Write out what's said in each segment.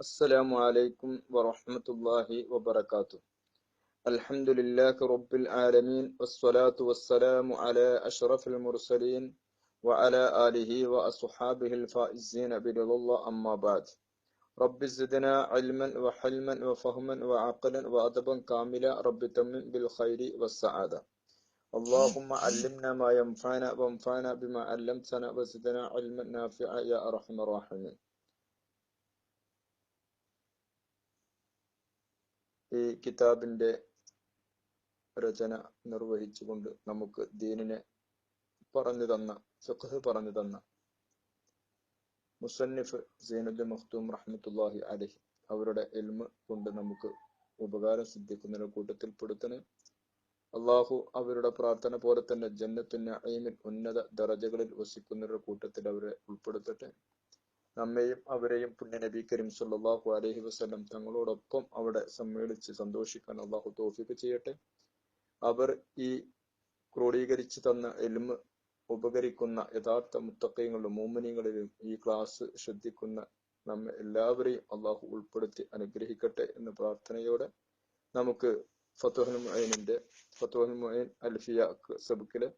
السلام عليكم ورحمة الله وبركاته. الحمد لله رب العالمين والصلاة والسلام على أشرف المرسلين وعلى آله وأصحابه الفائزين برضا الله. أما بعد رب زدنا علما وحلما وفهما وعقلا وأدبا كاملا رب تمم بالخير والسعادة. اللهم علمنا ما ينفعنا وانفعنا بما علمتنا وزدنا علما نافعا يا أرحم الراحمين. ഈ കിതാബിന്റെ രചന നിർവഹിച്ചുകൊണ്ട് നമുക്ക് ദീനിനെ പറഞ്ഞു തന്ന ഫിഖ് പറഞ്ഞു തന്ന മുസന്നിഫ് സീനുദ്ദീൻ മഖ്തൂം റഹ്മത്തുല്ലാഹി അലഹി അവരുടെ എൽമ കൊണ്ട് നമുക്ക് ഉപകാരം സിദ്ധിക്കുന്ന കൂട്ടത്തിൽ പെടുത്തണേ അള്ളാഹു അവരുടെ പ്രാർത്ഥന പോലെ തന്നെ ജന്നത്തിന് അയിമിൽ ഉന്നത ദറജകളിൽ വസിക്കുന്നവരുടെ കൂട്ടത്തിൽ അവരെ ഉൾപ്പെടുത്തട്ടെ. നമ്മെയും അവരെയും പുണ്യ നബി കരീം സല്ലല്ലാഹു അലൈഹി വസല്ലം തങ്ങളോടൊപ്പം അവിടെ സമ്മേളിച്ച് സന്തോഷിക്കാൻ അള്ളാഹു തോഫിക്ക് ചെയ്യട്ടെ. അവർ ഈ ക്രോഡീകരിച്ച് തന്ന എൽമ് ഉപകരിക്കുന്ന യഥാർത്ഥ മുത്തക്കയങ്ങളിലും മോമിനികളിലും ഈ ക്ലാസ് ശ്രദ്ധിക്കുന്ന നമ്മെ എല്ലാവരെയും അള്ളാഹു ഉൾപ്പെടുത്തി അനുഗ്രഹിക്കട്ടെ എന്ന പ്രാർത്ഥനയോടെ നമുക്ക് ഫത്തുഹൽ മുഅൈൻ അൽഫിയ സബുക്കിലെ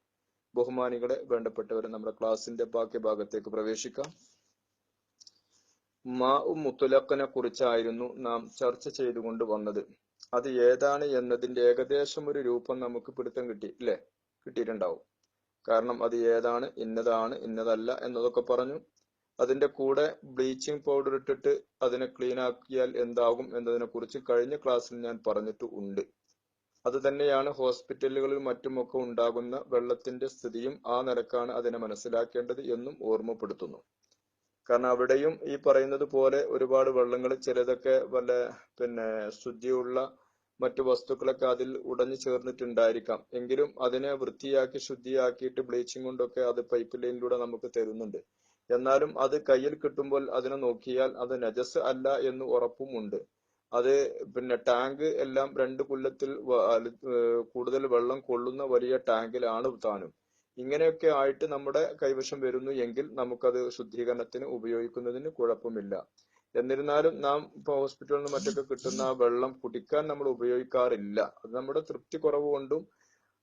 ബഹുമാനികളെ വേണ്ടപ്പെട്ടവരെ നമ്മുടെ ക്ലാസിന്റെ ബാക്കി ഭാഗത്തേക്ക് പ്രവേശിക്കാം. മാ മുത്തലഖിനെ കുറിച്ചായിരുന്നു നാം ചർച്ച ചെയ്തുകൊണ്ട് വന്നത്. അത് ഏതാണ് എന്നതിന്റെ ഏകദേശം ഒരു രൂപം നമുക്ക് പിടുത്തം കിട്ടി ഇല്ലേ? കിട്ടിയിട്ടുണ്ടാവും. കാരണം അത് ഏതാണ് ഇന്നതാണ് ഇന്നതല്ല എന്നതൊക്കെ പറഞ്ഞു. അതിന്റെ കൂടെ ബ്ലീച്ചിങ് പൗഡർ ഇട്ടിട്ട് അതിനെ ക്ലീൻ ആക്കിയാൽ എന്താകും എന്നതിനെ കുറിച്ച് കഴിഞ്ഞ ക്ലാസ്സിൽ ഞാൻ പറഞ്ഞിട്ട് ഉണ്ട്. അത് തന്നെയാണ് ഹോസ്പിറ്റലുകളിൽ മറ്റുമൊക്കെ ഉണ്ടാകുന്ന വെള്ളത്തിന്റെ സ്ഥിതിയും ആ നിരക്കാണ് അതിനെ മനസ്സിലാക്കേണ്ടത് എന്നും ഓർമ്മപ്പെടുത്തുന്നു. കാരണം അവിടെയും ഈ പറയുന്നത് പോലെ ഒരുപാട് വെള്ളങ്ങൾ ചിലതൊക്കെ വല്ല പിന്നെ ശുദ്ധിയുള്ള മറ്റു വസ്തുക്കളൊക്കെ അതിൽ ഉടഞ്ഞു ചേർന്നിട്ടുണ്ടായിരിക്കാം. എങ്കിലും അതിനെ വൃത്തിയാക്കി ശുദ്ധിയാക്കിയിട്ട് ബ്ലീച്ചിങ് കൊണ്ടൊക്കെ അത് പൈപ്പ് ലൈനിലൂടെ നമുക്ക് തരുന്നുണ്ട്. എന്നാലും അത് കയ്യിൽ കിട്ടുമ്പോൾ അതിനെ നോക്കിയാൽ അത് നജസ് അല്ല എന്ന് ഉറപ്പും ഉണ്ട്. അത് പിന്നെ ടാങ്ക് എല്ലാം രണ്ട് കൊല്ലത്തിൽ കൂടുതൽ വെള്ളം കൊള്ളുന്ന വലിയ ടാങ്കിലാണ് താനും. ഇങ്ങനെയൊക്കെ ആയിട്ട് നമ്മുടെ കൈവശം വരുന്നു എങ്കിൽ നമുക്കത് ശുദ്ധീകരണത്തിന് ഉപയോഗിക്കുന്നതിന് കുഴപ്പമില്ല. എന്നിരുന്നാലും നാം ഇപ്പൊ ഹോസ്പിറ്റലിൽ നിന്ന് മറ്റൊക്കെ കിട്ടുന്ന വെള്ളം കുടിക്കാൻ നമ്മൾ ഉപയോഗിക്കാറില്ല. അത് നമ്മുടെ തൃപ്തി കുറവ് കൊണ്ടും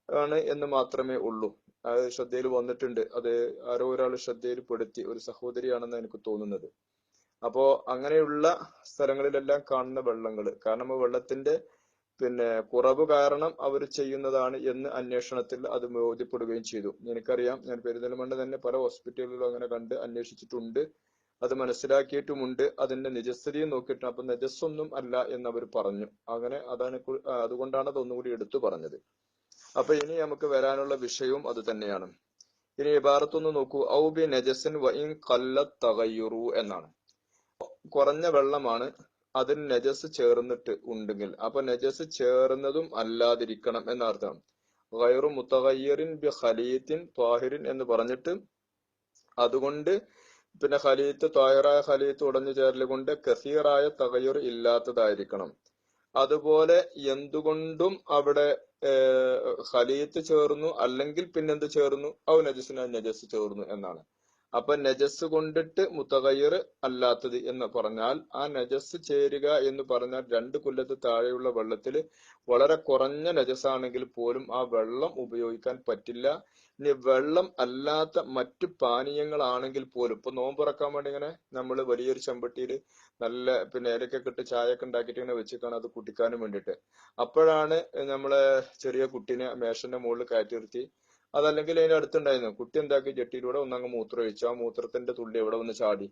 ആണ് എന്ന് മാത്രമേ ഉള്ളൂ. അത് ശ്രദ്ധയിൽ വന്നിട്ടുണ്ട്. അത് ആരോ ഒരാൾ ശ്രദ്ധയിൽ പെടുത്തി ഒരു സഹോദരിയാണെന്ന് എനിക്ക് തോന്നുന്നത്. അപ്പോ അങ്ങനെയുള്ള സ്ഥലങ്ങളിലെല്ലാം കാണുന്ന വെള്ളങ്ങൾ കാരണം വെള്ളത്തിന്റെ പിന്നെ കുറവ് കാരണം അവർ ചെയ്യുന്നതാണ് എന്ന് അന്വേഷണത്തിൽ അത് ബോധ്യപ്പെടുകയും ചെയ്തു. എനിക്കറിയാം. ഞാൻ പെരിന്തൽമണ്ണ തന്നെ പല ഹോസ്പിറ്റലുകളിലും അങ്ങനെ കണ്ട് അന്വേഷിച്ചിട്ടുണ്ട്. അത് മനസ്സിലാക്കിയിട്ടുമുണ്ട്. അതിന്റെ നിജസ്ഥിതിയും നോക്കിയിട്ട് അപ്പൊ നജസ്സൊന്നും അല്ല എന്ന് അവർ പറഞ്ഞു. അങ്ങനെ അതാണ് അതുകൊണ്ടാണ് അതൊന്നുകൂടി എടുത്തു പറഞ്ഞത്. അപ്പൊ ഇനി നമുക്ക് വരാനുള്ള വിഷയവും അത് തന്നെയാണ്. ഇനി ഇബാറത്തൊന്ന് നോക്കൂ. ഔബി നജസിൻ വൈൻ കല്ല തകയുറു എന്നാണ്. കുറഞ്ഞ വെള്ളമാണ് അതിന് നജസ് ചേർന്നിട്ട് ഉണ്ടെങ്കിൽ. അപ്പൊ നജസ് ചേർന്നതും അല്ലാതിരിക്കണം എന്നർത്ഥം. ഗൈറു മുത്തഗയ്യറിൻ ബി ഖലീത്തിൻ ത്വാഹിറിൻ എന്ന് പറഞ്ഞിട്ട് അതുകൊണ്ട് പിന്നെ ഖലീത്ത് ത്വാഹിറായ ഖലീത്ത് ഉടഞ്ഞു ചേരൽ കൊണ്ട് കസീറായ തകയുർ ഇല്ലാത്തതായിരിക്കണം. അതുപോലെ എന്തുകൊണ്ടും അവിടെ ഖലീത്ത് ചേർന്നു അല്ലെങ്കിൽ പിന്നെന്ത് ചേർന്നു? ഔ നജസിന് നജസ് ചേർന്നു എന്നാണ്. അപ്പൊ നജസ് കൊണ്ടിട്ട് മുത്തകയ്യർ അല്ലാത്തത് എന്ന് പറഞ്ഞാൽ ആ നജസ് ചേരുക എന്ന് പറഞ്ഞാൽ രണ്ട് കൊല്ലത്ത് താഴെയുള്ള വെള്ളത്തിൽ വളരെ കുറഞ്ഞ നജസാണെങ്കിൽ പോലും ആ വെള്ളം ഉപയോഗിക്കാൻ പറ്റില്ല. ഇനി വെള്ളം അല്ലാത്ത മറ്റു പാനീയങ്ങളാണെങ്കിൽ പോലും ഇപ്പൊ നോമ്പുറക്കാൻ വേണ്ടി ഇങ്ങനെ നമ്മൾ വലിയൊരു ചെമ്പട്ടിയിൽ നല്ല പിന്നെ ഇലക്കൊക്കെ ഇട്ട് ചായയൊക്കെ ഉണ്ടാക്കിയിട്ട് ഇങ്ങനെ വെച്ചിട്ടാണ് അത് കുടിക്കാനും വേണ്ടിയിട്ട്. അപ്പോഴാണ് നമ്മളെ ചെറിയ കുട്ടീനെ മേശന്റെ മുകളിൽ കയറ്റി നിർത്തി. അതല്ലെങ്കിൽ അതിന്റെ അടുത്തുണ്ടായിരുന്നു. കുട്ടി എന്താക്കി? ജെട്ടിയിലൂടെ ഒന്നങ്ങ് മൂത്രം ഒഴിച്ചു. ആ മൂത്രത്തിന്റെ തുള്ളി എവിടെ വന്ന് ചാടി?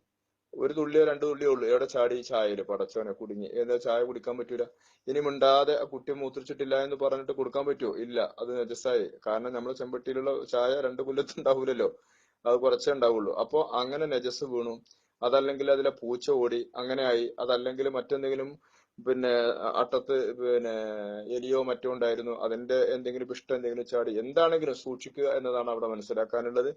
ഒരു തുള്ളിയോ രണ്ട് തുള്ളിയോ ഉള്ളൂ. എവിടെ ചാടി? ചായയിൽ പടച്ചവനെ കുടുങ്ങി. എന്താ ചായ കുടിക്കാൻ പറ്റൂല? ഇനി മിണ്ടാതെ ആ കുട്ടി മൂത്രിച്ചിട്ടില്ല എന്ന് പറഞ്ഞിട്ട് കൊടുക്കാൻ പറ്റുമോ ഇല്ല. അത് നജസായി കാരണം നമ്മുടെ ചെമ്പട്ടിയിലുള്ള ചായ രണ്ട് കൊല്ലത്ത് ഉണ്ടാവൂലല്ലോ അത് കുറച്ചേ ഉണ്ടാവുള്ളൂ. അപ്പോ അങ്ങനെ നജസ് വീണു. അതല്ലെങ്കിൽ അതിലെ പൂച്ച ഓടി. അങ്ങനെ ആയി. അതല്ലെങ്കിൽ മറ്റെന്തെങ്കിലും പിന്നെ അട്ടത്ത് പിന്നെ എലിയോ മറ്റോ ഉണ്ടായിരുന്നു അതിന്റെ എന്തെങ്കിലും പിഷ്ടം എന്തെങ്കിലും ചാടി എന്താണെങ്കിലും സൂക്ഷിക്കുക എന്നതാണ് അവിടെ മനസ്സിലാക്കാനുള്ളത്.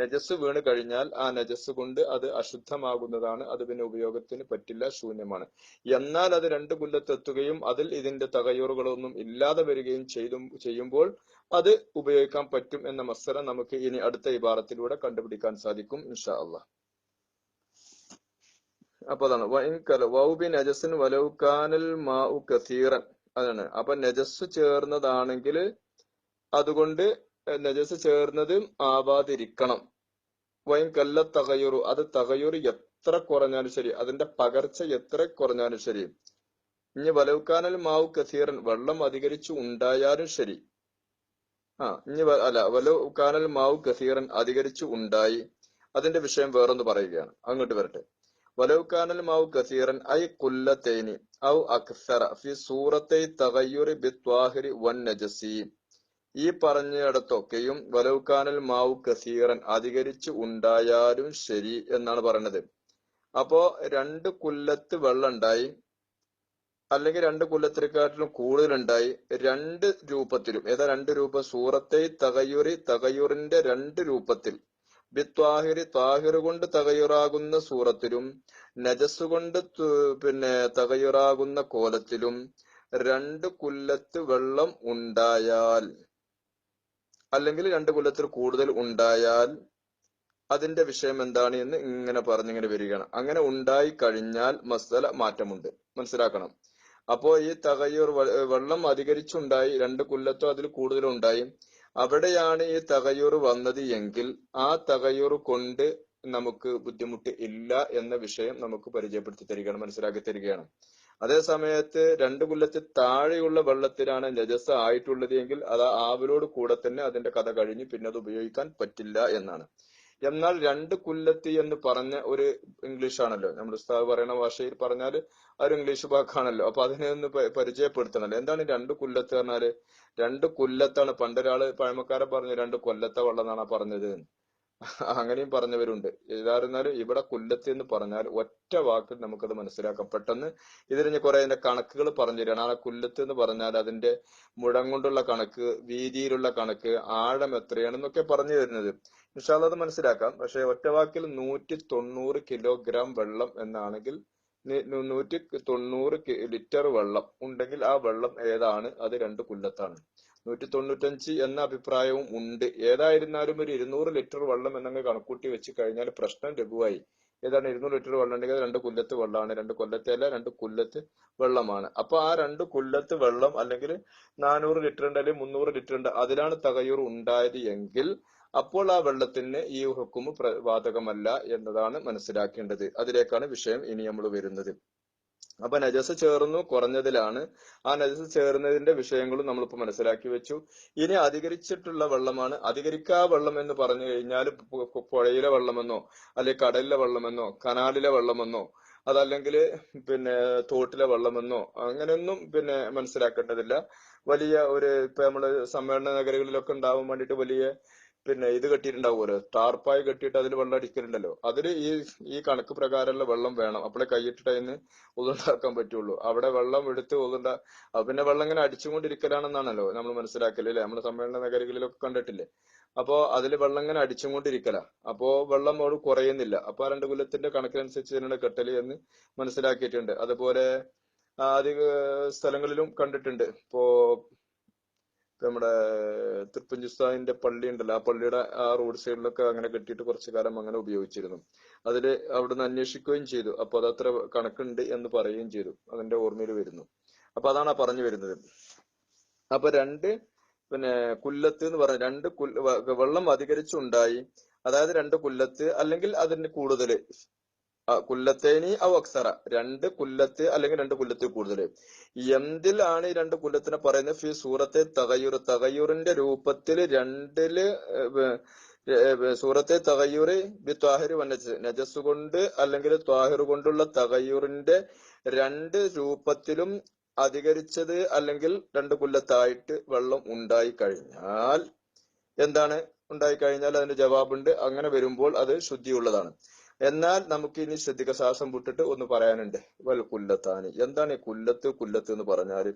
നജസ് വീണ് കഴിഞ്ഞാൽ ആ നജസ് കൊണ്ട് അത് അശുദ്ധമാകുന്നതാണ് അത് പിന്നെ ഉപയോഗത്തിന് പറ്റില്ല ശൂന്യമാണ്. എന്നാൽ അത് രണ്ട് കൊല്ലത്തെത്തുകയും അതിൽ ഇതിന്റെ തകയൂറുകളൊന്നും ഇല്ലാതെ വരികയും ചെയ്തും ചെയ്യുമ്പോൾ അത് ഉപയോഗിക്കാൻ പറ്റും എന്ന മസല നമുക്ക് ഇനി അടുത്ത ഇബാറത്തിലൂടെ കണ്ടുപിടിക്കാൻ സാധിക്കും ഇൻഷാ അള്ളാഹ് അപ്പൊ അതാണ്. വൗബി നജസിൻ വലൗക്കാനൽ മാഉ കസീറൻ. അതാണ്. അപ്പൊ നജസ് ചേർന്നതാണെങ്കിൽ അതുകൊണ്ട് നജസ് ചേർന്നത് ആവാതിരിക്കണം. വൈൻ കല്ല തകയുറു. അത് തകയുറ് എത്ര കുറഞ്ഞാലും ശരി. അതിന്റെ പകർച്ച എത്ര കുറഞ്ഞാലും ശരി. ഇനി വലൗക്കാനൽ മാവ് കസീറൻ. വെള്ളം അധികരിച്ചു ഉണ്ടായാലും ശരി. ആ ഇനി അല്ല വലൗക്കാനൽ മാവ് കസീറൻ അധികരിച്ചു ഉണ്ടായി. അതിന്റെ വിഷയം വേറൊന്ന് പറയുകയാണ്. അങ്ങോട്ട് വരട്ടെ. വലൗക്കാനൽ كان കസീറൻ كثيرا കുല്ലത്തേനി ഔ അക്സറ ഫി في തകയ്യുറി ബിത്വാഹിരി بالطاهر والنجس. ഈ പറഞ്ഞിടത്തൊക്കെയും വലൗക്കാനൽ മാവ് കസീറൻ അധികരിച്ചു ഉണ്ടായാലും ശരി എന്നാണ് പറയുന്നത്. അപ്പോ രണ്ട് കുല്ലത്ത് വെള്ളം ഉണ്ടായി അല്ലെങ്കിൽ രണ്ട് കൊല്ലത്തിനെക്കാട്ടിലും കൂടുതലുണ്ടായി രണ്ട് രൂപത്തിലും ഏതാ രണ്ട് രൂപ? സൂറത്തെ തകയൂറി തകയൂറിന്റെ രണ്ട് രൂപത്തിൽ. ബിത്വാഹിരി താഹിർ കൊണ്ട് തകയുറാകുന്ന സൂറത്തിലും നജസ് കൊണ്ട് പിന്നെ തകയുറാകുന്ന കോലത്തിലും രണ്ട് കുല്ലത്ത് വെള്ളം ഉണ്ടായാൽ അല്ലെങ്കിൽ രണ്ട് കുല്ലത്തിൽ കൂടുതൽ ഉണ്ടായാൽ അതിന്റെ വിഷയം എന്താണ് എന്ന് ഇങ്ങനെ പറഞ്ഞിങ്ങനെ വരികയാണ്. അങ്ങനെ ഉണ്ടായി കഴിഞ്ഞാൽ മസല മാറ്റമുണ്ട്. മനസ്സിലാക്കണം. അപ്പോ ഈ തകയൂർ വെള്ളം അധികരിച്ചുണ്ടായി രണ്ട് കുല്ലത്തോ അതിൽ കൂടുതലോ ഉണ്ടായി അവിടെയാണ് ഈ തകയൂർ വന്നത് എങ്കിൽ ആ തകയൂർ കൊണ്ട് നമുക്ക് ബുദ്ധിമുട്ട് ഇല്ല എന്ന വിഷയം നമുക്ക് പരിചയപ്പെടുത്തി തരികയാണ് മനസ്സിലാക്കി തരികയാണ്. അതേ സമയത്ത് രണ്ട് കൊല്ലത്തിൽ താഴെയുള്ള വെള്ളത്തിലാണ് നജസ് ആയിട്ടുള്ളത് എങ്കിൽ അത് ആവിലോട് കൂടെ തന്നെ അതിന്റെ കഥ കഴിഞ്ഞ് പിന്നെ അത് ഉപയോഗിക്കാൻ പറ്റില്ല എന്നാണ്. എന്നാൽ രണ്ട് കുല്ലത്തി എന്ന് പറഞ്ഞ ഒരു ഇംഗ്ലീഷ് ആണല്ലോ. നമ്മൾ ഉസ്താദ് പറയുന്ന ഭാഷയിൽ പറഞ്ഞാൽ ആ ഒരു ഇംഗ്ലീഷ് വാക്കാണല്ലോ. അപ്പൊ അതിനെ ഒന്ന് പരിചയപ്പെടുത്തണല്ലോ. എന്താണ് രണ്ട് കുല്ലത്ത് പറഞ്ഞാൽ? രണ്ട് കുല്ലത്താണ്. പണ്ടൊരാൾ പഴമക്കാരൻ പറഞ്ഞു രണ്ട് കൊല്ലത്തെ വെള്ളം എന്നാണ് പറഞ്ഞത്. അങ്ങനെയും പറഞ്ഞവരുണ്ട്. ഏതായിരുന്നാലും ഇവിടെ കുല്ലത്ത് എന്ന് പറഞ്ഞാൽ ഒറ്റ വാക്കിൽ നമുക്കത് മനസ്സിലാക്കാം. പെട്ടെന്ന് ഇതിന് കുറെ അതിന്റെ കണക്കുകൾ പറഞ്ഞു തരാണ്. ആ കുല്ലത്ത് എന്ന് പറഞ്ഞാൽ അതിന്റെ മുഴം കൊണ്ടുള്ള കണക്ക് വീതിയിലുള്ള കണക്ക് ആഴം എത്രയാണെന്നൊക്കെ പറഞ്ഞു തരുന്നത്. വിശാല അത് മനസ്സിലാക്കാം. പക്ഷെ ഒറ്റ വാക്കിൽ നൂറ്റി തൊണ്ണൂറ് കിലോഗ്രാം വെള്ളം എന്നാണെങ്കിൽ നൂറ്റി തൊണ്ണൂറ് ലിറ്റർ വെള്ളം ഉണ്ടെങ്കിൽ ആ വെള്ളം ഏതാണ്? അത് രണ്ട് കുല്ലത്താണ്. നൂറ്റി തൊണ്ണൂറ്റഞ്ച് എന്ന അഭിപ്രായവും ഉണ്ട്. ഏതായിരുന്നാലും ഒരു ഇരുന്നൂറ് ലിറ്റർ വെള്ളം എന്നങ്ങ് കണക്കൂട്ടി വെച്ച് കഴിഞ്ഞാൽ പ്രശ്നം ലഘുവായി. ഏതാണ് ഇരുന്നൂറ് ലിറ്റർ വെള്ളം ഉണ്ടെങ്കിൽ രണ്ട് കൊല്ലത്ത് വെള്ളമാണ്. രണ്ട് കൊല്ലത്തെ അല്ല രണ്ട് കൊല്ലത്ത് വെള്ളമാണ്. അപ്പൊ ആ രണ്ട് കൊല്ലത്ത് വെള്ളം അല്ലെങ്കിൽ നാനൂറ് ലിറ്റർ ഉണ്ട് അല്ലെങ്കിൽ മുന്നൂറ് ലിറ്റർ ഉണ്ട് അതിലാണ് തകയൂർ ഉണ്ടായത് എങ്കിൽ അപ്പോൾ ആ വെള്ളത്തിന് ഈ ഹുക്കുമ് ബാധകമല്ല എന്നതാണ് മനസ്സിലാക്കേണ്ടത്. അതിലേക്കാണ് വിഷയം ഇനി നമ്മൾ വരുന്നത്. അപ്പൊ നജസ് ചേർന്നു കുറഞ്ഞതിലാണ്. ആ നജസ് ചേർന്നതിന്റെ വിഷയങ്ങളും നമ്മളിപ്പോ മനസ്സിലാക്കി വെച്ചു. ഇനി അധികരിച്ചിട്ടുള്ള വെള്ളമാണ്. അധികരിക്കാ വെള്ളം എന്ന് പറഞ്ഞു കഴിഞ്ഞാൽ പുഴയിലെ വെള്ളമെന്നോ അല്ലെങ്കിൽ കടലിലെ വെള്ളമെന്നോ കനാലിലെ വെള്ളമെന്നോ അതല്ലെങ്കിൽ പിന്നെ തോട്ടിലെ വെള്ളമെന്നോ അങ്ങനെയൊന്നും പിന്നെ മനസ്സിലാക്കേണ്ടതില്ല. വലിയ ഒരു ഇപ്പൊ നമ്മൾ സമ്മേളന നഗരങ്ങളിലൊക്കെ ഉണ്ടാവാൻ വേണ്ടിയിട്ട് വലിയ പിന്നെ ഇത് കെട്ടിയിട്ടുണ്ടാവുമല്ലോ? ടാർപ്പായി കെട്ടിയിട്ട് അതിൽ വെള്ളം അടിക്കലുണ്ടല്ലോ. അതിൽ ഈ ഈ കണക്ക് പ്രകാരമുള്ള വെള്ളം വേണം. അപ്പോഴേ കൈയിട്ടിട്ട് അതിന് ഉതുണ്ടാക്കാൻ പറ്റുള്ളൂ. അവിടെ വെള്ളം എടുത്ത് അപ്പൊ പിന്നെ വെള്ളം ഇങ്ങനെ അടിച്ചുകൊണ്ടിരിക്കലാണെന്നാണല്ലോ നമ്മൾ മനസ്സിലാക്കൽ അല്ലെ? നമ്മുടെ സമ്മേളന നഗരങ്ങളിലൊക്കെ കണ്ടിട്ടില്ലേ? അപ്പോ അതിൽ വെള്ളം ഇങ്ങനെ അടിച്ചുകൊണ്ടിരിക്കല. അപ്പോ വെള്ളം അവിടെ കുറയുന്നില്ല. അപ്പൊ ആ രണ്ട് കുലത്തിന്റെ കണക്കിനനുസരിച്ച് തന്നെയാണ് കെട്ടൽ എന്ന് മനസ്സിലാക്കിയിട്ടുണ്ട്. അതുപോലെ അധിക സ്ഥലങ്ങളിലും കണ്ടിട്ടുണ്ട്. ഇപ്പൊ നമ്മുടെ തൃപ്പഞ്ചുസ്ഥാനിന്റെ പള്ളി ഉണ്ടല്ലോ ആ പള്ളിയുടെ ആ റോഡ് സൈഡിലൊക്കെ അങ്ങനെ കെട്ടിയിട്ട് കുറച്ചു കാലം അങ്ങനെ ഉപയോഗിച്ചിരുന്നു. അതിൽ അവിടുന്ന് അന്വേഷിക്കുകയും ചെയ്തു. അപ്പൊ അത്ര കണക്കുണ്ട് എന്ന് പറയുകയും ചെയ്തു. അതിന്റെ ഓർമ്മയിൽ വരുന്നു. അപ്പൊ അതാണ് പറഞ്ഞു വരുന്നത്. അപ്പൊ രണ്ട് പിന്നെ കുല്ലത്ത് എന്ന് പറഞ്ഞ രണ്ട് കുല്ല വെള്ളം അധികരിച്ചുണ്ടായി. അതായത് രണ്ട് കുല്ലത്ത് അല്ലെങ്കിൽ അതിന് കൂടുതൽ കുല്ലത്തേനി ഔ അക്സറ. രണ്ട് കുല്ലത്ത് അല്ലെങ്കിൽ രണ്ട് കുല്ലത്തിൽ കൂടുതൽ എന്തിലാണ് ഈ രണ്ട് കുല്ലത്തിനെ പറയുന്നത്? ഫി സൂറത്തെ തകയൂർ തകയൂറിന്റെ രൂപത്തിൽ രണ്ടിൽ സൂറത്തെ തകയൂറ് ബി ത്വാഹിർ വന്നജസ് നജസ് കൊണ്ട് അല്ലെങ്കിൽ ത്വാഹിർ കൊണ്ടുള്ള തകയൂറിന്റെ രണ്ട് രൂപത്തിലും അധികരിച്ചത് അല്ലെങ്കിൽ രണ്ട് കുല്ലത്തായിട്ട് വെള്ളം ഉണ്ടായി കഴിഞ്ഞാൽ എന്താണ്? ഉണ്ടായി കഴിഞ്ഞാൽ അതിന്റെ ജവാബുണ്ട്. അങ്ങനെ വരുമ്പോൾ അത് ശുദ്ധിയുള്ളതാണ്. എന്നാൽ നമുക്ക് ഇനി ശ്രദ്ധിക്ക ശ്വാസം വിട്ടിട്ട് ഒന്ന് പറയാനുണ്ട്. വൽ കുല്ലത്താനി. എന്താണ് ഈ കുല്ലത്ത്? കുല്ലത്ത് എന്ന് പറഞ്ഞാൽ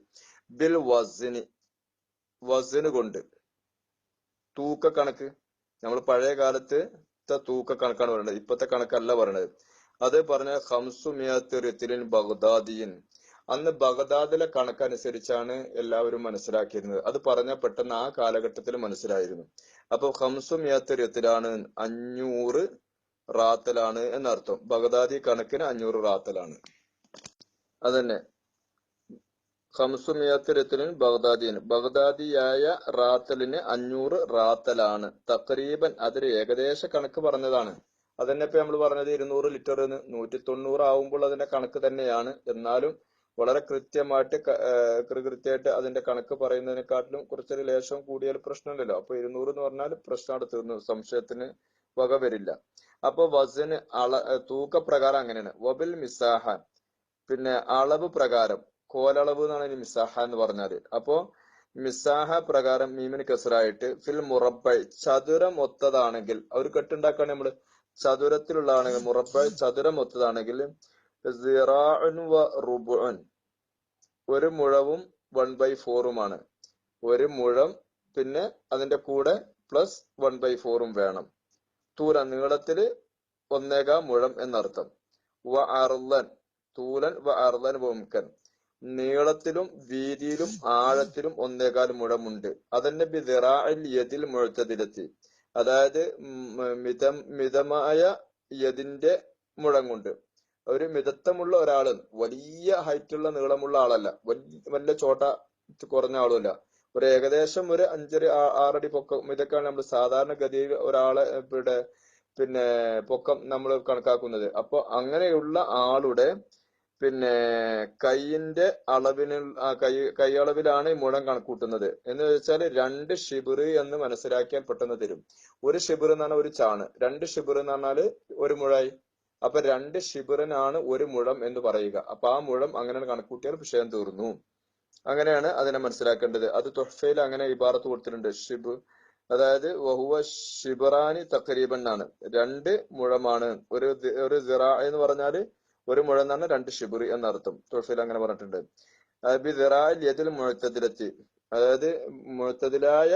ബിൽ വസിന് വസിന് കൊണ്ട് തൂക്ക കണക്ക് നമ്മൾ പഴയ കാലത്ത് തൂക്ക കണക്കാണ് പറയുന്നത് ഇപ്പത്തെ കണക്കല്ല പറയണത്. അത് പറഞ്ഞ ഹംസുമിയത്ത് ബഗ്ദാദിയൻ. അന്ന് ബഗ്ദാദിലെ കണക്കനുസരിച്ചാണ് എല്ലാവരും മനസ്സിലാക്കിയിരുന്നത്. അത് പറഞ്ഞ പെട്ടെന്ന് ആ കാലഘട്ടത്തിൽ മനസ്സിലായിരുന്നു. അപ്പൊ ഹംസുമിയത്ത് റിത്തിലാണ് അഞ്ഞൂറ് റാത്തലാണ് എന്നർത്ഥം. ബഗദാദി കണക്കിന് അഞ്ഞൂറ് റാത്തലാണ്. അതന്നെ. ഖംസുമിയത്തിരത്തിനും ബഗ്ദാദിന് ബഗ്ദാദിയായ റാത്തലിന് അഞ്ഞൂറ് റാത്തലാണ്. തക്രീബൻ അതൊരു ഏകദേശ കണക്ക് പറഞ്ഞതാണ്. അതന്നെ ഇപ്പൊ നമ്മൾ പറഞ്ഞത് ഇരുന്നൂറ് ലിറ്റർ നൂറ്റി തൊണ്ണൂറ് ആവുമ്പോൾ അതിന്റെ കണക്ക് തന്നെയാണ്. എന്നാലും വളരെ കൃത്യമായിട്ട് കൃത്യമായിട്ട് അതിന്റെ കണക്ക് പറയുന്നതിനെക്കാട്ടിലും കുറച്ചൊരു ലേശം കൂടിയാൽ പ്രശ്നമില്ലല്ലോ. അപ്പൊ ഇരുന്നൂറ് എന്ന് പറഞ്ഞാൽ പ്രശ്നമാണ് തീർന്നു സംശയത്തിന് വക വരില്ല. അപ്പൊ വസന് അള തൂക്കപ്രകാരം അങ്ങനെയാണ്. വബിൽ മിസാഹാൻ പിന്നെ അളവ് പ്രകാരം കോലളവ് എന്നാണ് ഇനി മിസാഹ എന്ന് പറഞ്ഞാൽ. അപ്പോ മിസാഹ പ്രകാരം മീമിന് കസറായിട്ട് ഫിൽ മുറബൈ ചതുരം ഒത്തതാണെങ്കിൽ ഒരു കെട്ടുണ്ടാക്കാണ് നമ്മൾ. ചതുരത്തിലുള്ളതാണെങ്കിൽ മുറബൈ ചതുരം ഒത്തതാണെങ്കിൽ ഒരു മുഴവും വൺ ബൈ ഫോറുമാണ്. ഒരു മുഴം പിന്നെ അതിന്റെ കൂടെ പ്ലസ് വൺ ബൈ ഫോറും വേണം. തൂല നീളത്തിൽ ഒന്നേകാ മുഴം എന്നർത്ഥം. വ അർലൻ തൂലൻ വ അർലൻ വംകൻ നീളത്തിലും വീതിയിലും ആഴത്തിലും ഒന്നേകാൽ മുഴമുണ്ട്. അതന്നെ ബിദിറാഇൽ യദിൽ മുഴത്തതിലെത്തി. അതായത് മിതം മിതമായ യതിന്റെ മുഴം കൊണ്ട് ഒരു മിതത്വമുള്ള ഒരാൾ വലിയ ഹൈറ്റുള്ള നീളമുള്ള ആളല്ല. വലിയ ചോട്ട കുറഞ്ഞ ആളുമല്ല ഒരു ഏകദേശം ഒരു അഞ്ചര ആറടി പൊക്കം. ഇതൊക്കെയാണ് നമ്മൾ സാധാരണ ഗതിയിൽ ഒരാളെ ഇവിടെ പിന്നെ പൊക്കം നമ്മൾ കണക്കാക്കുന്നത്. അപ്പൊ അങ്ങനെയുള്ള ആളുടെ പിന്നെ കൈയിന്റെ അളവിന് കൈ കൈയളവിലാണ് ഈ മുഴം കണക്കൂട്ടുന്നത്. എന്ന് വെച്ചാൽ രണ്ട് ഷിബിർ എന്ന് മനസ്സിലാക്കിയാൽ പെട്ടെന്ന് തരും. ഒരു ഷിബിർ എന്ന് പറഞ്ഞാൽ ഒരു ചാണ്. രണ്ട് ഷിബിർ എന്ന് പറഞ്ഞാൽ ഒരു മുഴായി. അപ്പൊ രണ്ട് ഷിബിറിനാണ് ഒരു മുഴം എന്ന് പറയുക. അപ്പൊ ആ മുഴം അങ്ങനെ കണക്കൂട്ടിയാൽ വിഷയം തീർന്നു. അങ്ങനെയാണ് അതിനെ മനസ്സിലാക്കേണ്ടത്. അത് തൊഹഫയിൽ അങ്ങനെ ഇബാറത്ത് കൊടുത്തിട്ടുണ്ട്. ഷിബ് അതായത് വഹുവ ഷിബറാനി തക്കരീബൻ ആണ് രണ്ട് മുഴമാണ്. ഒരു ഒരു സിറ എന്ന് പറഞ്ഞാൽ ഒരു മുഴ എന്നാണ് രണ്ട് ഷിബുറി എന്നർത്ഥം. തൊഹഫയിൽ അങ്ങനെ പറഞ്ഞിട്ടുണ്ട്. ബി യതിൽ മുഴത്തതിലെത്തി അതായത് മുഴത്തതിലായ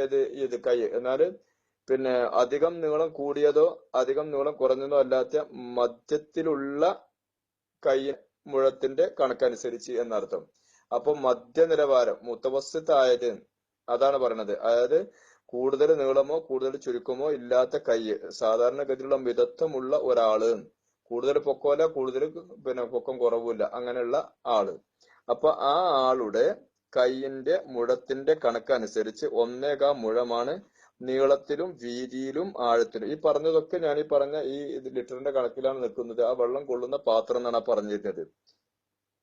ഏത് ഇത് കൈ. എന്നാൽ പിന്നെ അധികം നീളം കൂടിയതോ അധികം നീളം കുറഞ്ഞതോ അല്ലാത്ത മധ്യത്തിലുള്ള കൈ മുഴത്തിന്റെ കണക്കനുസരിച്ച് എന്നർത്ഥം. അപ്പൊ മധ്യ മധ്യനിലവാരം മുത്തവസ്സത്തായത് അതാണ് പറയണത്. അതായത് കൂടുതൽ നീളമോ കൂടുതൽ ചുരുക്കമോ ഇല്ലാത്ത കൈ സാധാരണഗതിയിലുള്ള മിതത്വമുള്ള ഒരാൾ കൂടുതൽ പൊക്കമല്ല കൂടുതൽ പിന്നെ പൊക്കം കുറവുമില്ല അങ്ങനെയുള്ള ആൾ. അപ്പൊ ആ ആളുടെ കൈയിന്റെ മുഴത്തിന്റെ കണക്കനുസരിച്ച് ഒന്നേകാ മുഴമാണ് നീളത്തിലും വീതിയിലും ആഴത്തിലും. ഈ പറഞ്ഞതൊക്കെ ഞാൻ ഈ പറഞ്ഞ ഈ ലിറ്ററിന്റെ കണക്കിലാണ് നിൽക്കുന്നത്. ആ വെള്ളം കൊള്ളുന്ന പാത്രം എന്നാണ് പറഞ്ഞിരുന്നത്.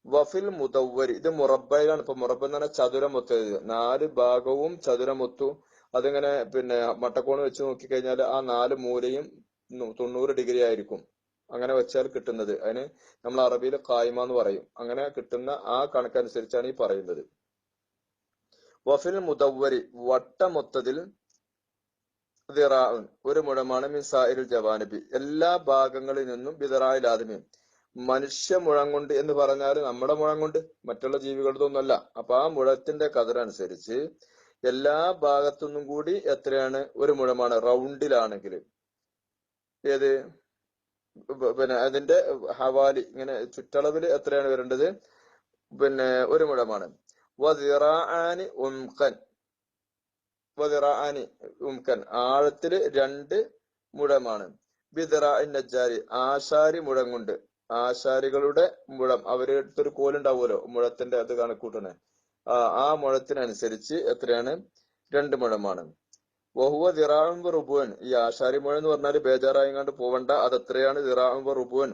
വഫിൽ മുതവർ ഇത് മുറബയിലാണ് ഇപ്പൊ മുറബ എന്ന് പറഞ്ഞാൽ ചതുരമൊത്ത്. നാല് ഭാഗവും ചതുരമൊത്തു. അതിങ്ങനെ പിന്നെ മട്ടക്കോണ് വെച്ച് നോക്കിക്കഴിഞ്ഞാൽ ആ നാല് മൂലയും തൊണ്ണൂറ് ഡിഗ്രി ആയിരിക്കും. അങ്ങനെ വെച്ചാൽ കിട്ടുന്നത്. അതിന് നമ്മൾ അറബിയിൽ കായ്മ എന്ന് പറയും. അങ്ങനെ കിട്ടുന്ന ആ കണക്കനുസരിച്ചാണ് ഈ പറയുന്നത്. വഫിൽ മുതവരി വട്ടമൊത്തതിൽ ഒരു മുഴമാണ് മിസായിൽ ജവാനബി. എല്ലാ ഭാഗങ്ങളിൽ നിന്നും ബിദറായിൽ ആദ്യമേ മനുഷ്യ മുഴം കൊണ്ട് എന്ന് പറഞ്ഞാൽ നമ്മുടെ മുഴം കൊണ്ട് മറ്റുള്ള ജീവികളുടെ ഒന്നുമല്ല അപ്പൊ ആ മുഴത്തിന്റെ കതിരനുസരിച്ച് എല്ലാ ഭാഗത്തുനിന്നും കൂടി എത്രയാണ്? ഒരു മുഴമാണ്. റൗണ്ടിലാണെങ്കിൽ ഏത്? പിന്നെ അതിന്റെ ഹവാലി ഇങ്ങനെ ചുറ്റളവിൽ എത്രയാണ് വരേണ്ടത്? പിന്നെ ഒരു മുഴമാണ്. വദിറാനി ഉംഖൻ. ഉംഖൻ. ആഴത്തിൽ രണ്ട് മുഴമാണ്. നജ്ജാരി ആശാരി മുഴം കൊണ്ട്. ആശാരികളുടെ മുഴം. അവർ ഒരു കോലുണ്ടാവുമല്ലോ മുഴത്തിന്റെ അത് കണക്കൂട്ടണേ. ആ മുഴത്തിനനുസരിച്ച് എത്രയാണ്? രണ്ട് മുഴമാണ്. വഹുവ ദിറാവുമ്പ റുബുവൻ ഈ ആശാരി മുഴ എന്ന് പറഞ്ഞാൽ ബേജാറായിങ്ങാണ്ട് പോവണ്ട അത് എത്രയാണ് ദിറാവുമ്പ റുബുവൻ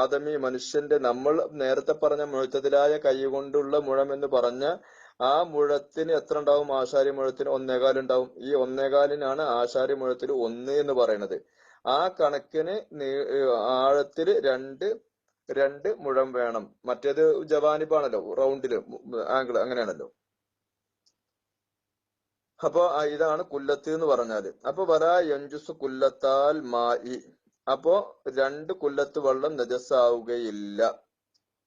ആദമി മനുഷ്യന്റെ നമ്മൾ നേരത്തെ പറഞ്ഞ മുഴത്തതിലായ കൈ കൊണ്ടുള്ള മുഴം എന്ന് പറഞ്ഞ ആ മുഴത്തിന് എത്ര ഉണ്ടാവും? ആശാരി മുഴത്തിന് ഒന്നേകാലുണ്ടാവും ഈ ഒന്നേകാലിനാണ് ആശാരി മുഴത്തിൽ ഒന്ന് എന്ന് പറയുന്നത്. ആ കണക്കിന് ആഴത്തിൽ രണ്ട് രണ്ട് മുഴം വേണം. മറ്റേത് ജവാനിപ്പാണല്ലോ റൗണ്ടിൽ ആംഗിൾ അങ്ങനെയാണല്ലോ. അപ്പൊ ഇതാണ് കുല്ലത്ത് എന്ന് പറഞ്ഞാൽ. അപ്പൊ വരാ യഞ്ചുസ് കുല്ലത്താൽ മായി അപ്പോ രണ്ട് കുല്ലത്ത് വെള്ളം നജസ്സാവുകയില്ല.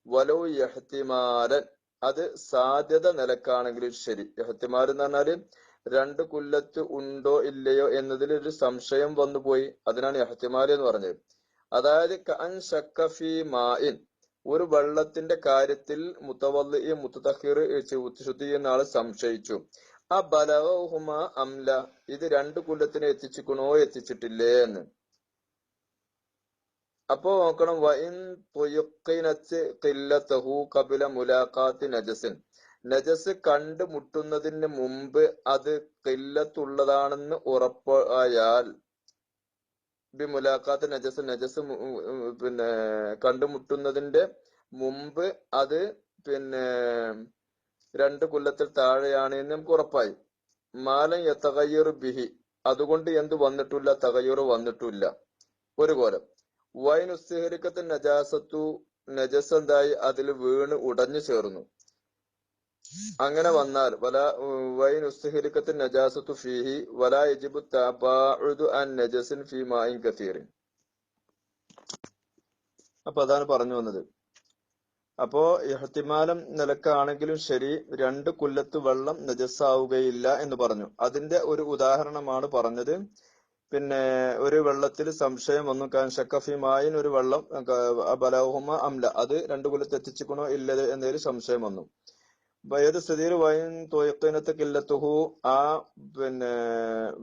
വലോ യഹത്തിമാരൻ അത് സാധ്യത നിലക്കാണെങ്കിലും ശരി. യഹത്തിമാരൻ എന്ന് പറഞ്ഞാൽ രണ്ട് കുല്ലത്ത് ഉണ്ടോ ഇല്ലയോ എന്നതിൽ ഒരു സംശയം വന്നുപോയി. അതിനാണ് യഹ്തിമാൽ എന്ന് പറഞ്ഞത്. അതായത് മാഇൻ. ഒരു വെള്ളത്തിന്റെ കാര്യത്തിൽ മുത്തവല്ലി മുത്തഹീർ ശുദ്ധി എന്ന സംശയിച്ചു. ആ ബലവഹുമ അംല. ഇത് രണ്ട് കുല്ലത്തിനെ എത്തിച്ചിക്കണോ എത്തിച്ചിട്ടില്ലേ എന്ന്. അപ്പോ നോക്കണം വൈൻ തുയുക്കിനത്ത് കില്ലത്തഹു കപില മുലാഖാത്തി നജസിൻ. നജസ് കണ്ടുമുട്ടുന്നതിന് മുമ്പ് അത് കില്ലത്തുള്ളതാണെന്ന് ഉറപ്പായാൽ ബി മുലാഖാത്ത് നജസ് നജസ് പിന്നെ കണ്ടുമുട്ടുന്നതിന്റെ മുമ്പ് അത് പിന്നെ രണ്ട് കൊല്ലത്തിൽ താഴെയാണ് എന്ന് നമുക്ക് ഉറപ്പായി. മാലം യത്തകയ്യർ ബിഹി. അതുകൊണ്ട് എന്ത് വന്നിട്ടില്ല തകയ്യർ വന്നിട്ടില്ല. ഒരു കോലം. വൈനുസ്തഹരിക്കത്ത് നജാസത്തു നജസ് എന്തായി അതിൽ വീണ് ഉടഞ്ഞു ചേർന്നു. അങ്ങനെ വന്നാൽ നജാസത്തു ഫീഹി വലാ യജിബു അൻ നജസിൻ ഫീ മായിൻ കസീറിൻ. അപ്പൊ അതാണ് പറഞ്ഞു വന്നത്. അപ്പോ ഇഹ്തിമാലം നിലക്കാണെങ്കിലും ശരി രണ്ട് കുല്ലത്ത് വെള്ളം നജസ്സാവുകയില്ല എന്ന് പറഞ്ഞു. അതിന്റെ ഒരു ഉദാഹരണമാണ് പറഞ്ഞത്. പിന്നെ ഒരു വെള്ളത്തിൽ സംശയം ഒന്നും കാൻ ഷക്കഫിമായിൻ ഒരു വെള്ളം ബലഹുമ അംല അത് രണ്ട് കുല്ലത്ത് എത്തിച്ചിക്കണോ ഇല്ലത് എന്നതിൽ സംശയം വന്നു. ഏത് സ്ഥിതിയിൽ വൈൻ തോയത്തിനത്ത് കില്ലത്തുഹു ആ പിന്നെ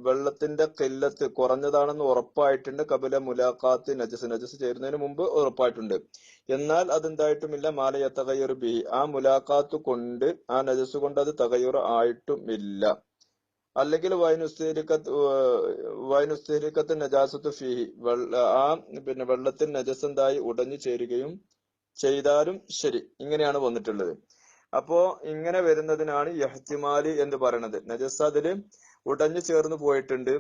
വെള്ളത്തിന്റെ കില്ലത്ത് കുറഞ്ഞതാണെന്ന് ഉറപ്പായിട്ടുണ്ട്. കപില മുലാഖാത്ത് നജസ് നജസ് ചേരുന്നതിന് മുമ്പ് ഉറപ്പായിട്ടുണ്ട്. എന്നാൽ അതെന്തായിട്ടുമില്ല മാലയ തകയ്യർ ബി. ആ മുലാഖാത്ത് കൊണ്ട് ആ നജസ് കൊണ്ട് അത് തകയ്യർ ആയിട്ടുമില്ല. അല്ലെങ്കിൽ വൈനുസ്തീരിക്കത്ത് വൈനുസ്തീരിക്കത്ത് നജാസത്ത് ഫീഹി ആ പിന്നെ വെള്ളത്തിൽ നജസ് എന്തായി ഉടഞ്ഞു ചേരുകയും ചെയ്താലും ശരി. ഇങ്ങനെയാണ് വന്നിട്ടുള്ളത്. അപ്പോ ഇങ്ങനെ വരുന്നതിനാണ് യഹ്തിമാലി എന്ന് പറയുന്നത് നജസ് അതിൽ ഉടഞ്ഞു ചേർന്ന് പോയിട്ടുണ്ട്.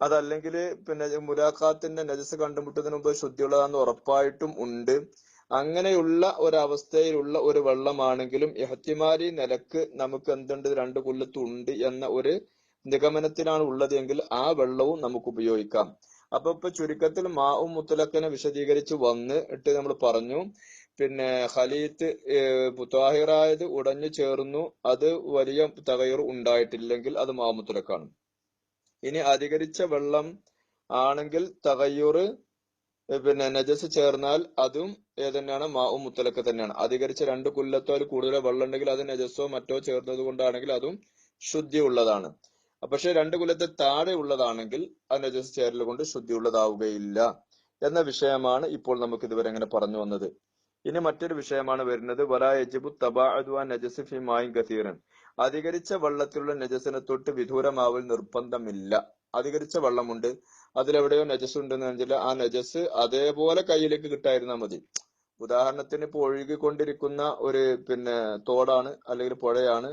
അതല്ലെങ്കിൽ പിന്നെ മുലാഖാത്തിന്റെ നജസ് കണ്ടുമുട്ടുന്നതിന് മുമ്പ് ശുദ്ധിയുള്ളതാന്ന് ഉറപ്പായിട്ടും ഉണ്ട്. അങ്ങനെയുള്ള ഒരവസ്ഥയിലുള്ള ഒരു വെള്ളമാണെങ്കിലും എഹത്തിമാരി നിലയ്ക്ക് നമുക്ക് എന്തുണ്ട്? രണ്ട് കൊല്ലത്തുണ്ട് എന്ന ഒരു നിഗമനത്തിലാണ് ഉള്ളതെങ്കിൽ ആ വെള്ളവും നമുക്ക് ഉപയോഗിക്കാം. അപ്പൊ ഇപ്പൊ ചുരുക്കത്തിൽ മാവും മുത്തലക്കനെ വിശദീകരിച്ച് വന്ന് ഇട്ട് നമ്മൾ പറഞ്ഞു പിന്നെ ഖലീത്ത് മുത്താഹിറായത് ഉടഞ്ഞു ചേർന്നു. അത് വലിയ തകയർ ഉണ്ടായിട്ടില്ലെങ്കിൽ അത് മാമുത്തുലക്കാണ്. ഇനി അധികരിച്ച വെള്ളം ആണെങ്കിൽ തകയ്യൂറ് പിന്നെ നജസ് ചേർന്നാൽ അതും ഏതന്നെയാണ്? മാവു മുത്തലക്ക് തന്നെയാണ്. അധികരിച്ച രണ്ട് കുല്ലത്തോ അതിൽ കൂടുതലോ വെള്ളം ഉണ്ടെങ്കിൽ അത് നജസോ മറ്റോ ചേർന്നത് കൊണ്ടാണെങ്കിൽ അതും ശുദ്ധി ഉള്ളതാണ് പക്ഷെ രണ്ട് കുല്ലത്തെ താഴെ ഉള്ളതാണെങ്കിൽ ആ നജസ് ചേരൽ കൊണ്ട് ശുദ്ധി ഉള്ളതാവുകയില്ല എന്ന വിഷയമാണ് ഇപ്പോൾ നമുക്ക് ഇതുവരെ അങ്ങനെ പറഞ്ഞു വന്നത്. ഇനി മറ്റൊരു വിഷയമാണ് വരുന്നത്. അധികരിച്ച വെള്ളത്തിലുള്ള നജസിനെ തൊട്ട് വിദൂരമാവൽ നിർബന്ധമില്ല. അധികരിച്ച വെള്ളമുണ്ട്. അതിലെവിടെയോ നജസ് ഉണ്ടെന്ന് വെച്ചാൽ ആ നജസ് അതേപോലെ കയ്യിലേക്ക് കിട്ടായിരുന്നാൽ മതി. ഉദാഹരണത്തിന് ഇപ്പൊ ഒഴുകിക്കൊണ്ടിരിക്കുന്ന ഒരു പിന്നെ തോടാണ് അല്ലെങ്കിൽ പുഴയാണ്.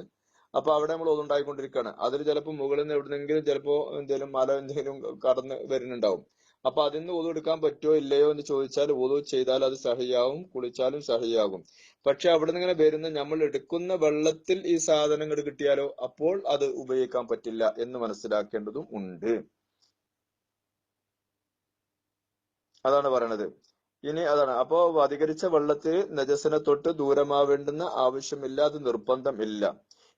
അപ്പൊ അവിടെ നമ്മൾ ഒതുണ്ടായിക്കൊണ്ടിരിക്കുകയാണ്. അതിൽ ചിലപ്പോൾ മുകളിൽ നിന്ന് എവിടുന്നെങ്കിലും ചിലപ്പോ എന്തെങ്കിലും മല എന്തെങ്കിലും കടന്ന് വരുന്നുണ്ടാവും. അപ്പൊ അതിൽ നിന്ന് ഓതു എടുക്കാൻ പറ്റുമോ ഇല്ലയോ എന്ന് ചോദിച്ചാൽ ഓതു ചെയ്താൽ അത് സഹിയാവും കുളിച്ചാലും സഹിയാകും. പക്ഷെ അവിടെ നിന്ന് ഇങ്ങനെ വരുന്ന നമ്മൾ എടുക്കുന്ന വെള്ളത്തിൽ ഈ സാധനങ്ങൾ കിട്ടിയാലോ? അപ്പോൾ അത് ഉപയോഗിക്കാൻ പറ്റില്ല എന്ന് മനസ്സിലാക്കേണ്ടതും ഉണ്ട്. അതാണ് പറയണത്. ഇനി അതാണ്. അപ്പോ അധികരിച്ച വെള്ളത്തിൽ നജസിനെ തൊട്ട് ദൂരമാവേണ്ടുന്ന ആവശ്യമില്ല അത് നിർബന്ധം ഇല്ല.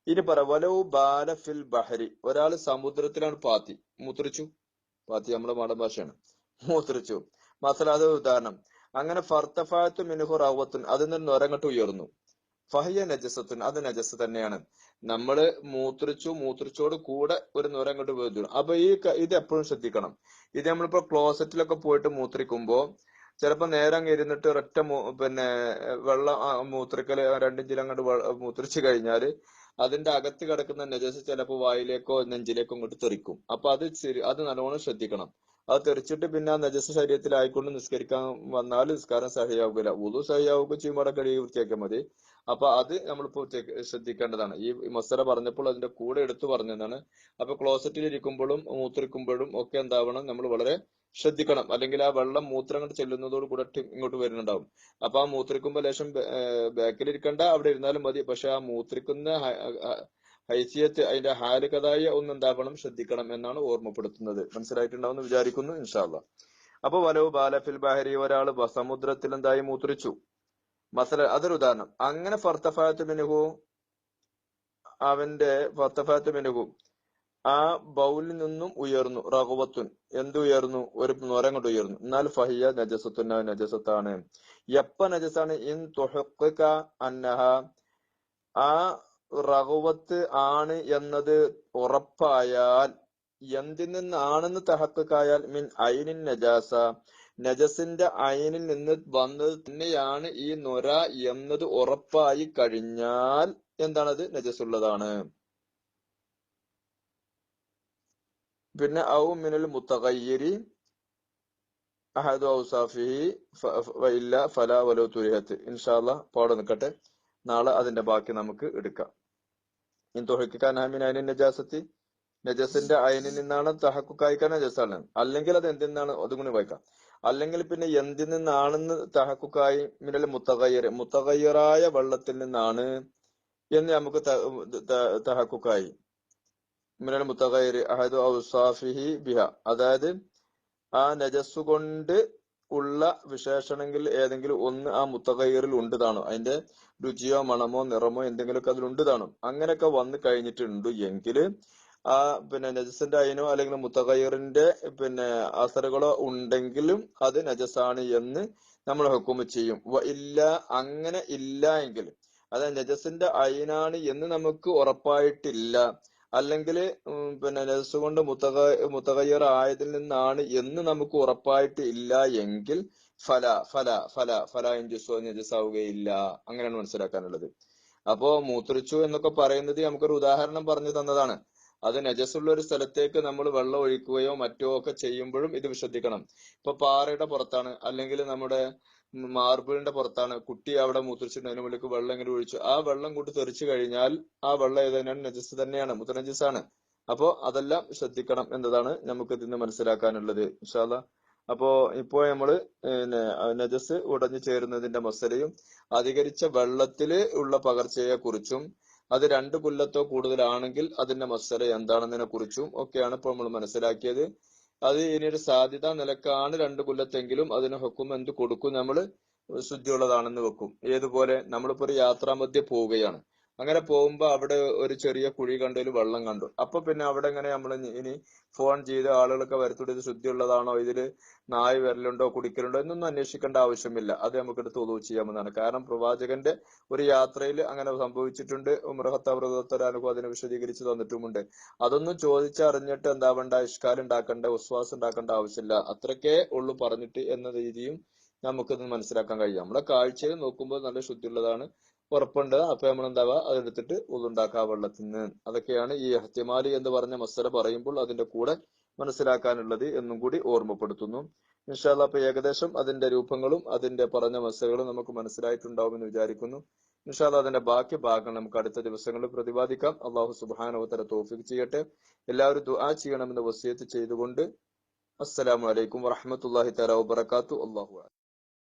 ഇനി പറ വലവു ബാല ഫിൽ ബഹരി. ഒരാൾ സമുദ്രത്തിലാണ് പാത്തി. മൂത്രിച്ചു. പാത്തി നമ്മുടെ മാടൻ ഭാഷയാണ്. മൂത്രിച്ചു. മസലാദ ഉദാഹരണം. അങ്ങനെ ഫർത്തഫാത്ത് മിനുഹു റവത്തുൻ അതിൽ നിന്ന് നൊരങ്ങട്ട് ഉയർന്നു. ഫഹിയ നജസത്തുൻ അത് നജസ് തന്നെയാണ്. നമ്മൾ മൂത്രിച്ചു മൂത്രിച്ചോട് കൂടെ ഒരു നൊരങ്ങട്ട് വീഴുന്നു അപ്പൊ ഈ ഇത് എപ്പോഴും ശ്രദ്ധിക്കണം. ഇത് നമ്മളിപ്പോ ക്ലോസറ്റിലൊക്കെ പോയിട്ട് മൂത്രിക്കുമ്പോ ചിലപ്പോ നേരെ ഇരുന്നിട്ട് ഒരൊറ്റ പിന്നെ വെള്ളം മൂത്രിക്കൽ രണ്ടിഞ്ചിൽ അങ്ങോട്ട് മൂത്രിച്ചു കഴിഞ്ഞാൽ അതിന്റെ അകത്ത് കിടക്കുന്ന നജസ് ചിലപ്പോ വായിലേക്കോ നെഞ്ചിലേക്കോ ഇങ്ങോട്ട് തെറിക്കും. അപ്പൊ അത് അത് നല്ലോണം ശ്രദ്ധിക്കണം. അത് തെറിച്ചിട്ട് പിന്നെ നജസ് ശരീരത്തിലായിക്കൊണ്ട് നിസ്കരിക്കാൻ വന്നാൽ നിസ്കാരം സഹിയാവുകയില്ല. ഉദു സഹിയാവുക അവിടെ കഴുകി വൃത്തിയാക്കിയാൽ മതി. അപ്പൊ അത് ചെക്ക് ശ്രദ്ധിക്കേണ്ടതാണ്. ഈ മസല പറഞ്ഞപ്പോൾ അതിന്റെ കൂടെ എടുത്തു പറഞ്ഞതാണ്. അപ്പൊ ക്ലോസറ്റിൽ ഇരിക്കുമ്പോഴും മൂത്രിക്കുമ്പോഴും ഒക്കെ എന്താവണം? നമ്മൾ വളരെ ശ്രദ്ധിക്കണം. അല്ലെങ്കിൽ ആ വെള്ളം മൂത്രം അങ്ങോട്ട് ചെല്ലുന്നതോട് കൂടെ ഇങ്ങോട്ട് വരുന്നുണ്ടാവും. അപ്പൊ ആ മൂത്രിക്കുമ്പോ ലേശം ബാക്കിൽ ഇരിക്കണ്ട അവിടെ ഇരുന്നാലും മതി. പക്ഷെ ആ മൂത്രിക്കുന്ന ഹൈസിയത്ത് അതിന്റെ ഹാരകതായ ഒന്ന് എന്താക്കണം ശ്രദ്ധിക്കണം എന്നാണ് ഓർമ്മപ്പെടുത്തുന്നത്. മനസ്സിലായിട്ടുണ്ടാവുമെന്ന് വിചാരിക്കുന്നു ഇൻഷാല്ല അപ്പൊ വലവ് ബാലഫിൽ ബഹരി ഒരാൾ സമുദ്രത്തിൽ എന്തായി മൂത്രിച്ചു. മസല അതൊരു ഉദാഹരണം. അങ്ങനെ ഫർത്തഫാത്ത് മിനുഹു അവന്റെ ഫർത്തഫാത്ത് മിനുഹു ആ ബൗലിൽ നിന്നും ഉയർന്നു റഹുവത്തുൻ. എന്തുയർന്നു ഒരു നൊരം കൊണ്ട് ഉയർന്നു. എന്നാൽ ഫഹിയ നജസത്തുൻ നജസത്താണ്. എപ്പ നജസാണ് ഇൻ തുഹക്കുക അന്നഹ ആ റഹുവത്ത് ആണ് എന്നത് ഉറപ്പായാൽ എന്തിൽ നിന്നാണെന്ന് തഹക്കായാൽ മിൻ ഐനിൻ നജാസ. നജസിന്റെ അയനിൽ നിന്ന് വന്നത് തന്നെയാണ് ഈ നൊര എന്നത് ഉറപ്പായി കഴിഞ്ഞാൽ എന്താണത്? നജസുള്ളതാണ് പിന്നെ ഔ മിനൽ മുത്തകയ്യരി അഹദു ഔസാഫിഹി ഇല്ല ഫല വലോ തുരിഹത്ത്. ഇൻഷാല്ല പാടെ നിൽക്കട്ടെ. നാളെ അതിന്റെ ബാക്കി നമുക്ക് എടുക്കാം. നജസിന്റെ അയനിൽ നിന്നാണ് തഹക്കുക്കായിക്കാൻ നജസാണ്. അല്ലെങ്കിൽ അത് എന്തിൽ നിന്നാണ് അതുകൊണ്ട് വായിക്കാം. അല്ലെങ്കിൽ പിന്നെ എന്തിൽ നിന്നാണെന്ന് തഹക്കുക്കായി മിനൽ മുത്തകയ്യർ മുത്തകയ്യറായ വെള്ളത്തിൽ നിന്നാണ് എന്ന് നമുക്ക് തഹക്കുക്കായി മിനൽ മുത്തകയ്യർ അതായത് ഔസാഫിഹി ബിഹ. അതായത് ആ നജസ് കൊണ്ട് ഉള്ള വിശേഷണങ്ങളിൽ ഏതെങ്കിലും ഒന്ന് ആ മുത്തകയ്യറിൽ ഉണ്ടതാണോ അതിന്റെ രുചിയോ മണമോ നിറമോ എന്തെങ്കിലുമൊക്കെ അതിൽ ഉണ്ടതാണോ അങ്ങനെയൊക്കെ വന്നു കഴിഞ്ഞിട്ടുണ്ട് എങ്കിൽ ആ പിന്നെ നജസിന്റെ അയിനോ അല്ലെങ്കിൽ മുത്തകയ്യറിന്റെ പിന്നെ അസറുകളോ ഉണ്ടെങ്കിലും അത് നജസാണ് എന്ന് നമ്മൾ ഹുക്കുമ ചെയ്യും. ഇല്ല അങ്ങനെ ഇല്ല എങ്കിൽ. അതായത് നജസിന്റെ അയിനാണ് എന്ന് നമുക്ക് ഉറപ്പായിട്ടില്ല. അല്ലെങ്കിൽ പിന്നെ നെസ് കൊണ്ട് മുത്തക മുത്തകയ്യർ ആയതിൽ നിന്നാണ് എന്ന് നമുക്ക് ഉറപ്പായിട്ട് ഇല്ല എങ്കിൽ ഫല ഫല ഫല ഫല ഇഞ്ചുസോ നജസാവുകയില്ല അങ്ങനെയാണ് മനസ്സിലാക്കാനുള്ളത്. അപ്പോ മൂത്രിച്ചു എന്നൊക്കെ പറയുന്നത് നമുക്കൊരു ഉദാഹരണം പറഞ്ഞു തന്നതാണ്. അത് നജസുള്ള ഒരു സ്ഥലത്തേക്ക് നമ്മൾ വെള്ളം ഒഴിക്കുകയോ മറ്റോ ഒക്കെ ചെയ്യുമ്പോഴും ഇത് ശ്രദ്ധിക്കണം ഇപ്പൊ പാറയുടെ പുറത്താണ്. അല്ലെങ്കിൽ നമ്മുടെ മാർബിളിന്റെ പുറത്താണ്. കുട്ടി അവിടെ മൂത്രിച്ചിട്ട് അതിന് മുകളിലേക്ക് വെള്ളം ഇങ്ങനെ ഒഴിച്ചു. ആ വെള്ളം കൂട്ടി തെറിച്ചു കഴിഞ്ഞാൽ ആ വെള്ളം ഏതാണ് നജസ് തന്നെയാണ്. മുത്തനജസാണ് അപ്പോ അതെല്ലാം ശ്രദ്ധിക്കണം എന്നതാണ് നമുക്ക് ഇതിന് മനസ്സിലാക്കാനുള്ളത്. വിശാല അപ്പോ ഇപ്പോ നമ്മൾ നജസ് ഉടഞ്ഞു ചേരുന്നതിന്റെ മസലയും അധികരിച്ച വെള്ളത്തിൽ ഉള്ള പകർച്ചയെ കുറിച്ചും അത് രണ്ട് കൊല്ലത്തോ കൂടുതലാണെങ്കിൽ അതിന്റെ മസല എന്താണെന്നതിനെ കുറിച്ചും ഒക്കെയാണ് ഇപ്പോൾ നമ്മൾ മനസ്സിലാക്കിയത്. അത് ഇനി ഒരു സാധ്യത നിലക്കാണ് രണ്ട് കൊല്ലത്തെങ്കിലും അതിന് ഹുക്കും എന്ത് കൊടുക്കും നമ്മൾ ശുദ്ധിയുള്ളതാണെന്ന് വെക്കും. ഏതുപോലെ നമ്മളിപ്പോ ഒരു യാത്രാമധ്യ പോവുകയാണ്. അങ്ങനെ പോകുമ്പോ അവിടെ ഒരു ചെറിയ കുഴി കണ്ടതിൽ വെള്ളം കണ്ടു. അപ്പൊ പിന്നെ അവിടെ ഇങ്ങനെ നമ്മൾ ഇനി ഫോൺ ചെയ്ത് ആളുകളൊക്കെ വരുത്തൂടെ ഇത് ശുദ്ധിയുള്ളതാണോ ഇതിൽ നായ് വരലുണ്ടോ കുടിക്കലുണ്ടോ എന്നൊന്നും അന്വേഷിക്കേണ്ട ആവശ്യമില്ല. അത് നമുക്ക് എടുത്ത് ഒതുവ് ചെയ്യാവുന്നതാണ്. കാരണം പ്രവാചകന്റെ ഒരു യാത്രയിൽ അങ്ങനെ സംഭവിച്ചിട്ടുണ്ട്. മൃഹത്തവ്രതത്തരാനുഭവം അതിനെ വിശദീകരിച്ച് തന്നിട്ടുമുണ്ട്. അതൊന്നും ചോദിച്ചറിഞ്ഞിട്ട് എന്താവേണ്ട ഇഷ്കാൽ ഉണ്ടാക്കേണ്ട വിശ്വാസം ഉണ്ടാക്കേണ്ട ആവശ്യമില്ല. അത്രക്കേ ഉള്ളു പറഞ്ഞിട്ട് എന്ന രീതിയും നമുക്കിത് മനസ്സിലാക്കാൻ കഴിയും. നമ്മുടെ കാഴ്ചയിൽ നോക്കുമ്പോൾ നല്ല ശുദ്ധിയുള്ളതാണ്. ഉറപ്പുണ്ട്. അപ്പൊ നമ്മൾ എന്താവുക അതെടുത്തിട്ട് ഉതുണ്ടാക്കുക വെള്ളത്തിൽ നിന്ന് അതൊക്കെയാണ് ഈ ഹത്യമാലി എന്ന് പറഞ്ഞ മസല പറയുമ്പോൾ അതിന്റെ കൂടെ മനസ്സിലാക്കാനുള്ളത് എന്നും കൂടി ഓർമ്മപ്പെടുത്തുന്നു. ഇൻഷാല്ല അപ്പൊ ഏകദേശം അതിന്റെ രൂപങ്ങളും അതിന്റെ പറഞ്ഞ മസലകളും നമുക്ക് മനസ്സിലായിട്ടുണ്ടാവുമെന്ന് വിചാരിക്കുന്നു. ഇൻഷാല്ല അതിന്റെ ബാക്കി ഭാഗങ്ങൾ നമുക്ക് അടുത്ത ദിവസങ്ങളിൽ പ്രതിപാദിക്കാം. അള്ളാഹു സുബാനോത്തര തോഫിക്ക് ചെയ്യട്ടെ. എല്ലാവരും ദുആ ചെയ്യണമെന്ന് വസിയത്ത് ചെയ്തുകൊണ്ട്. അസ്സലാമു അലൈക്കും വറഹമത്തല്ലാഹി തആല വാത്തു അല്ലാഹു